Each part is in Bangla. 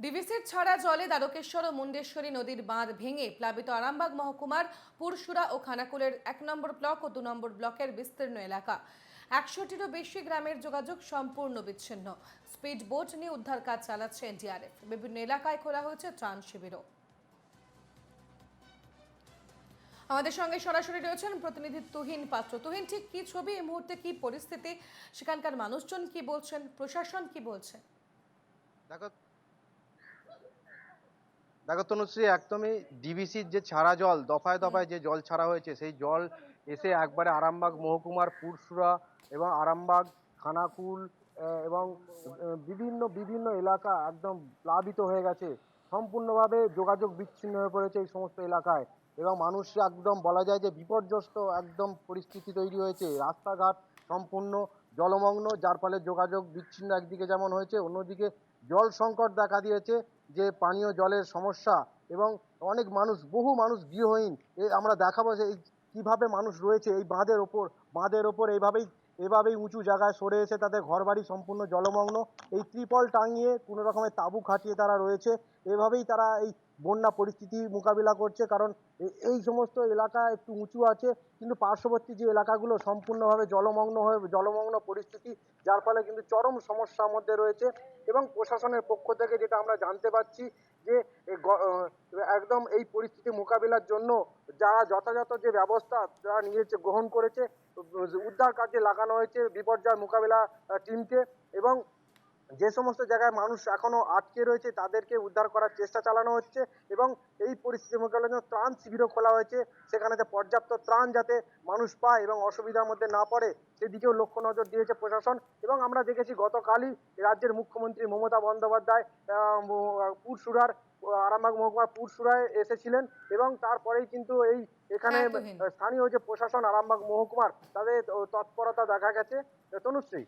ডিভিসির ছাড়া জলে দ্বারকেশ্বর ও মুন্ডেশ্বরী নদীর বাঁধ ভেঙে প্লাবিত আরামবাগ মহকুমার পুরসুরা ও খানাকুলের এক নম্বর ব্লক ও দু নম্বর ব্লকের বিস্তীর্ণ এলাকা। একশোটিরও বেশি গ্রামের যোগাযোগ সম্পূর্ণ বিচ্ছিন্ন। স্পিড বোট নিয়ে উদ্ধার কাজ চালাচ্ছে এনডিআরএফ। বিভিন্ন এলাকায় খোলা হয়েছে ত্রাণ শিবিরও। আমাদের সঙ্গে সরাসরি রয়েছেন প্রতিনিধি তুহিন পাত্র। তুহিন, ঠিক কি ছবি? এই মুহূর্তে কি পরিস্থিতি? সেখানকার মানুষজন কি বলছেন? প্রশাসন কি বলছে? দেখো দেখো তনুশ্রী একদমই ডিবিসির যে ছাড়া জল, দফায় দফায় যে জল ছাড়া হয়েছে, সেই জল এসে একবারে আরামবাগ মহকুমার পুরসুরা এবং আরামবাগ, খানাকুল এবং বিভিন্ন বিভিন্ন এলাকা একদম প্লাবিত হয়ে গেছে। সম্পূর্ণভাবে যোগাযোগ বিচ্ছিন্ন হয়ে পড়েছে এই সমস্ত এলাকায়। এবং মানুষ একদম বলা যায় যে বিপর্যস্ত একদম পরিস্থিতি তৈরি হয়েছে। রাস্তাঘাট সম্পূর্ণ জলমগ্ন, যার ফলে যোগাযোগ বিচ্ছিন্ন একদিকে যেমন হয়েছে, অন্যদিকে জল সংকট দেখা দিয়েছে, যে পানীয় জলের সমস্যা এবং অনেক মানুষ, বহু মানুষ গৃহহীন। এ আমরা দেখাবো যে এই কীভাবে মানুষ রয়েছে এই বাঁধের ওপর বাঁধের ওপর এইভাবেই এভাবেই উঁচু জায়গায় সরে এসে তাদের ঘরবাড়ি সম্পূর্ণ জলমগ্ন। এই ত্রিপল টাঙিয়ে কোনো রকমের তাঁবু খাটিয়ে তারা রয়েছে। এভাবেই তারা এই বন্যা পরিস্থিতি মোকাবিলা করছে, কারণ এই সমস্ত এলাকা একটু উঁচু আছে, কিন্তু পার্শ্ববর্তী যে এলাকাগুলো সম্পূর্ণভাবে জলমগ্ন হয়ে, জলমগ্ন পরিস্থিতি, যার ফলে কিন্তু চরম সমস্যার মধ্যে রয়েছে এবং প্রশাসনের পক্ষ থেকে যেটা আমরা জানতে পারছি যে একদম এই পরিস্থিতি মোকাবিলার জন্য যারা যথাযথ যে ব্যবস্থা যারা নিয়েছে, গ্রহণ করেছে, উদ্ধার কাজে লাগানো হয়েছে বিপর্যয় মোকাবিলা টিমকে এবং যে সমস্ত জায়গায় মানুষ এখনও আটকে রয়েছে তাদেরকে উদ্ধার করার চেষ্টা চালানো হচ্ছে এবং এই পরিস্থিতি মোকাবিলার জন্য ত্রাণ শিবিরও খোলা হয়েছে। সেখানে যে পর্যাপ্ত ত্রাণ যাতে মানুষ পায় এবং অসুবিধার মধ্যে না পড়ে সেদিকেও লক্ষ্য নজর দিয়েছে প্রশাসন। এবং আমরা দেখেছি গতকালই রাজ্যের মুখ্যমন্ত্রী মমতা বন্দ্যোপাধ্যায় পুরসুরার আরামবাগ মহকুমার পুরসুরায় এসেছিলেন এবং তারপরেই কিন্তু এই এখানে হ্যাঁ, স্থানীয় যে প্রশাসন আরামবাগ মহকুমার তাদের তৎপরতা দেখা গেছে। তনুশ্রী।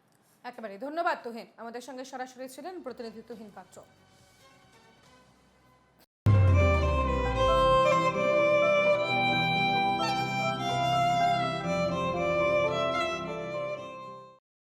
একেবারে ধন্যবাদ তুহিন। আমাদের সঙ্গে সরাসরি ছিলেন প্রতিনিধি তুহিন পাত্র।